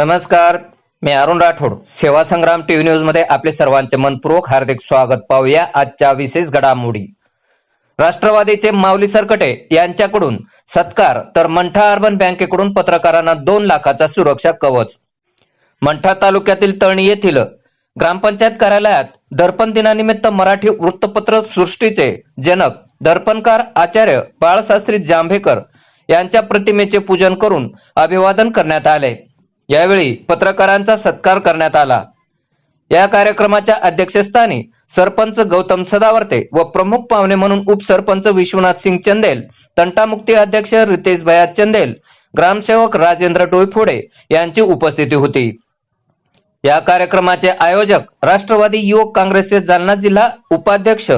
नमस्कार मी अरुण राठोड. सेवा संग्राम टीव्ही न्यूजमध्ये आपले सर्वांचे मनपूर्वक हार्दिक स्वागत. पाहूया आजच्या विशेष घडामोडी. राष्ट्रवादीचे माऊली सरकटे यांच्याकडून सत्कार तर मंठा अर्बन बँकेकडून पत्रकारांना दोन लाखाचा सुरक्षा कवच. मंठा तालुक्यातील तळणी येथील ग्रामपंचायत कार्यालयात दर्पण दिनानिमित्त मराठी वृत्तपत्र सृष्टीचे जनक दर्पणकार आचार्य बाळशास्त्री जांभेकर यांच्या प्रतिमेचे पूजन करून अभिवादन करण्यात आले. यावेळी पत्रकारांचा सत्कार करण्यात आला. या कार्यक्रमाच्या अध्यक्षस्थानी सरपंच गौतम सदावर्ते व प्रमुख पाहुणे म्हणून उपसरपंच विश्वनाथ सिंग चंदेल तंटामुक्ती अध्यक्ष रितेश भया चंदेल ग्रामसेवक राजेंद्र डोईफोडे यांची उपस्थिती होती. या कार्यक्रमाचे आयोजक राष्ट्रवादी युवक काँग्रेसचे जालना जिल्हा उपाध्यक्ष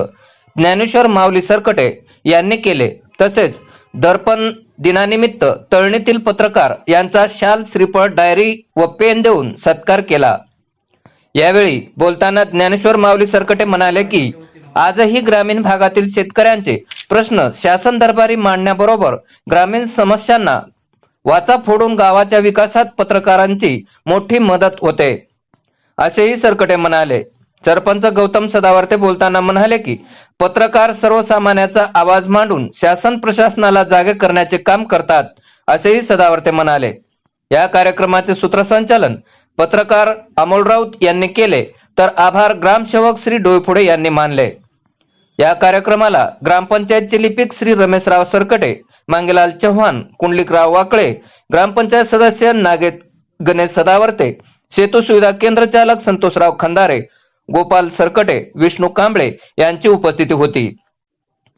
ज्ञानेश्वर माऊली सरकटे यांनी केले. तसेच दर्पण दिनानिमित्त तळणीतील पत्रकार यांचा शाल श्रीफळ डायरी व पेन देऊन सत्कार केला. यावेळी बोलताना ज्ञानेश्वर माऊली सरकटे म्हणाले की आजही ग्रामीण भागातील शेतकऱ्यांचे प्रश्न शासन दरबारी मांडण्याबरोबर ग्रामीण समस्यांना वाचा फोडून गावाच्या विकासात पत्रकारांची मोठी मदत होते. असेही सरकटे म्हणाले. सरपंच गौतम सदावर्ते बोलताना म्हणाले की पत्रकार सर्वसामान्याचा आवाज मांडून शासन प्रशासनाला जागे करण्याचे काम करतात असेही सदावर्ते म्हणाले. या कार्यक्रमाचे सूत्रसंचालन पत्रकार अमोल राऊत यांनी केले तर आभार ग्रामसेवक श्री डोईफोडे यांनी मानले. या कार्यक्रमाला ग्रामपंचायतचे लिपिक श्री रमेशराव सरकटे मांगेलाल चव्हाण कुंडलिकराव वाकळे ग्रामपंचायत सदस्य नागेत गणेश सदावर्ते सेतू सुविधा केंद्र चालक संतोषराव खंदारे गोपाल सरकटे विष्णू कांबळे यांची उपस्थिती होती.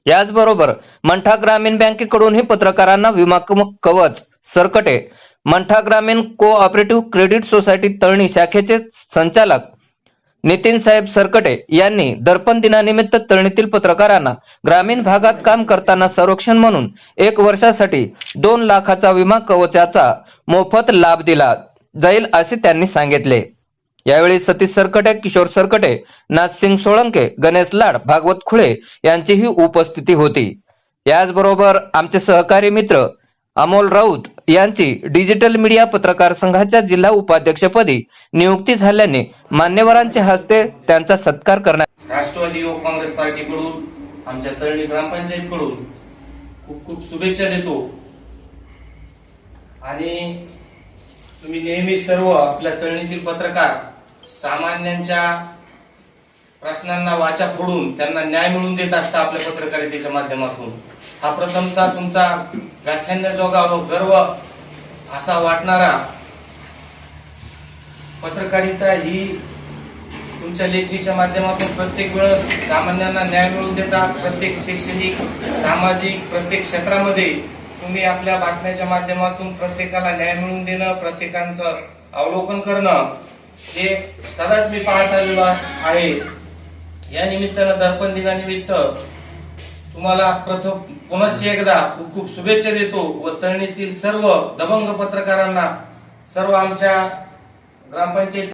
याचबरोबर मंठा ग्रामीण बँकेकडूनही पत्रकारांना विमा कवच सरकटे मंठा ग्रामीण कोऑपरेटिव्ह क्रेडिट सोसायटी तळणी शाखेचे संचालक नितीन साहेब सरकटे यांनी दर्पण दिनानिमित्त तळणीतील पत्रकारांना ग्रामीण भागात काम करताना संरक्षण म्हणून एक वर्षासाठी दोन लाखाचा विमा कवचाचा मोफत लाभ दिला जाईल असे त्यांनी सांगितले. यावेळी सतीश सरकटे किशोर सरकटे नाथसिंग सोळंके गणेश लाड भागवत खुळे यांचीही उपस्थिती होती. याचबरोबर आमचे सहकारी मित्र अमोल राऊत यांची डिजिटल मीडिया पत्रकार संघाच्या जिल्हा उपाध्यक्षपदी नियुक्ती झाल्याने मान्यवरांच्या हस्ते त्यांचा सत्कार करण्यात राष्ट्रवादी युवक काँग्रेस पार्टीकडून आमच्या तळणी ग्रामपंचायतकडून खूप खूप शुभेच्छा देतो. आणि तुम्ही नेहमी सर्व आपल्या तळणीतील पत्रकार सामान्यांच्या प्रश्नांना वाचा फोडून त्यांना न्याय मिळवून देत असता आपल्या पत्रकारितेच्या माध्यमातून. हा प्रथमतः तुमचा व्याख्यानजोगा व गर्व असा वाटणारा पत्रकारिता ही तुमच्या लेखणीच्या माध्यमातून प्रत्येक वेळेस सामान्यांना न्याय मिळवून देतात. प्रत्येक शैक्षणिक सामाजिक प्रत्येक क्षेत्रामध्ये तुम्ही आपल्या बातम्याच्या माध्यमातून प्रत्येकाला न्याय मिळवून देणं प्रत्येकांचं अवलोकन करणं हे सदाच मी पाहत आलेलो आहे. या निमित्तानं दर्पण दिनानिमित्त तुम्हाला प्रथम पुनश्च एकदा खूप खूप शुभेच्छा देतो व तळणीतील सर्व दबंग पत्रकारांना सर्व आमच्या ग्रामपंचायत